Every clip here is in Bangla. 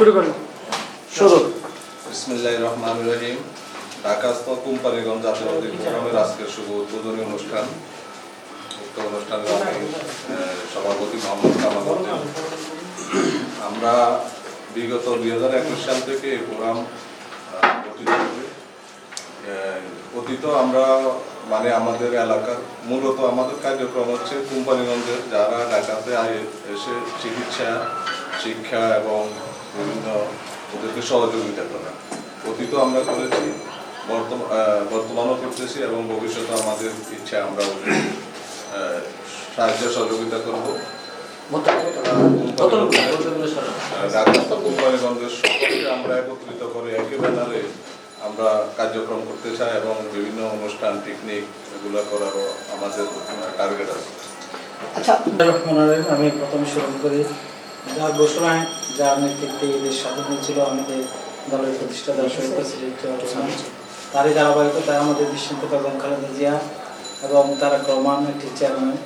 শুরু করুন। শুরু। বিসমিল্লাহ রহমান রহিম ঢাকাস্থ কোম্পানিগঞ্জ জাতীয়বাদী ফোরামের আজকের শুভ উদ্বোধনী অনুষ্ঠান। উক্ত অনুষ্ঠানে সভাপতি মোহাম্মদ কামাল আমরা বিগত দুই হাজার একুশ সাল থেকে এই আহ, অতীত আমরা মানে আমাদের এলাকার মূলত আমাদের কার্যক্রম হচ্ছে কোম্পানিগঞ্জের যারা ঢাকাতে এসে চিকিৎসা শিক্ষা এবং বিভিন্ন ওদেরকে সহযোগিতা করা অতীত আমরা করেছি বর্তমান বর্তমানও করতেছি এবং ভবিষ্যতে আমাদের ইচ্ছা আমরা সাহায্য, সহযোগিতা করব। আমরা একত্রিত করে একই ব্যানারে আমরা কার্যক্রম করতে চাই এবং বিভিন্ন অনুষ্ঠান, পিকনিক এগুলো করারও আমাদের টার্গেট আছে। আচ্ছা আমি প্রথমে শুরু করি যার ঘোষণায় যার নেতৃত্বে এই দেশ স্বাধীন হয়েছিল আমাদের দলের প্রতিষ্ঠাতা শহীদ প্রেসিডেন্ট তারই ধারাবাহিকতায় আমাদের বিশ্বন্ত বেগম খালেদা জিয়া এবং তারা রহমান একটি চেয়ারম্যান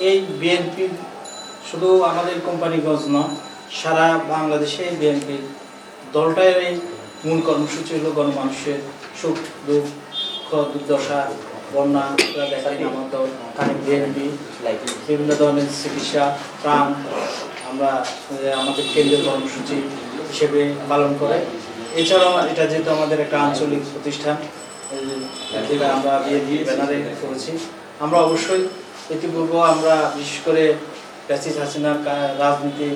এই বিএনপি শুধু আমাদের কোম্পানিগঞ্জ নয় সারা বাংলাদেশে বিএনপির দলটার এই মূল কর্মসূচি হলো গণমানুষের সুখ দুঃখ দুর্দশা বন্যা দেখা আমার দল বিএনপি বিভিন্ন ধরনের চিকিৎসা প্রাণ আমরা আমাদের কেন্দ্রীয় কর্মসূচি হিসেবে পালন করে। এছাড়াও এটা যেহেতু আমাদের একটা আঞ্চলিক প্রতিষ্ঠান যেটা আমরা বিএনপি ব্যানারে করেছি, আমরা অবশ্যই ইতিপূর্ব আমরা বিশেষ করে প্যাসিস হাসিনার রাজনীতি,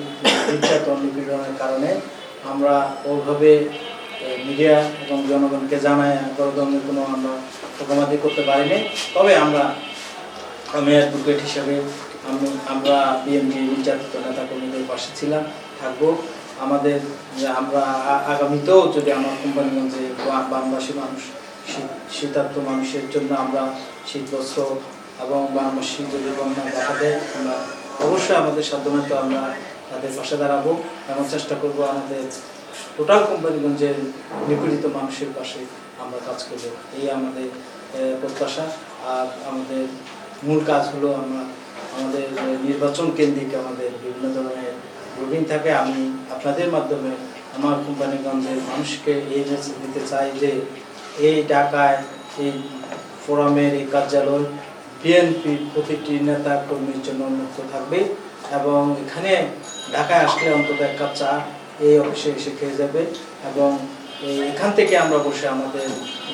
নির্যাতন, নিপীড়নের কারণে আমরা ওইভাবে মিডিয়া এবং জনগণকে জানায় ধরনের কোনো আমরা প্রোগ্রামাদি করতে পারিনি। তবে আমরা আমি অ্যাডভোকেট হিসেবে আমরা বিএনপি নির্যাতিত নেতা কর্মীদের পাশে ছিলাম, থাকব। আমাদের, আমরা আগামীতেও যদি আমার কোম্পানিগঞ্জে বানবাসী মানুষ শীত- শীতার্থ মানুষের জন্য আমরা শীত বস্ত্র এবং বানবাসী যদি বন্যা দেখা দেয়, আমরা অবশ্যই আমাদের সাধ্যমতো আমরা তাদের পাশে দাঁড়াবো এবং চেষ্টা করব আমাদের টোটাল কোম্পানিগঞ্জের নিপীড়িত মানুষের পাশে আমরা কাজ করব। এই আমাদের প্রত্যাশা। আর আমাদের মূল কাজ হলো আমরা আমাদের নির্বাচন কেন্দ্রিক আমাদের বিভিন্ন ধরনের রুটিন থাকে। আমি আপনাদের মাধ্যমে আমার কোম্পানিগঞ্জের মানুষকে এই মেসেজ দিতে চাই যে, এই ঢাকায়, এই ফোরামের এই কার্যালয় বিএনপির প্রতিটি নেতা কর্মীর জন্য উন্মুক্ত থাকবে এবং এখানে ঢাকায় আসলে অন্তত এক কাপ চা এই অফিসে এসে খেয়ে যাবে এবং এখান থেকে আমরা বসে আমাদের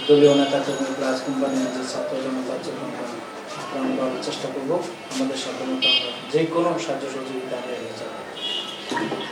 দলীয় নেতা কর্মী প্লাস কোম্পানির যে ছাত্র জনতার জন্য আমরা চেষ্টা করব। আমাদের সাধারণত আমরা যে কোনো সাহায্য সহযোগিতা আমরা এগিয়ে যাব।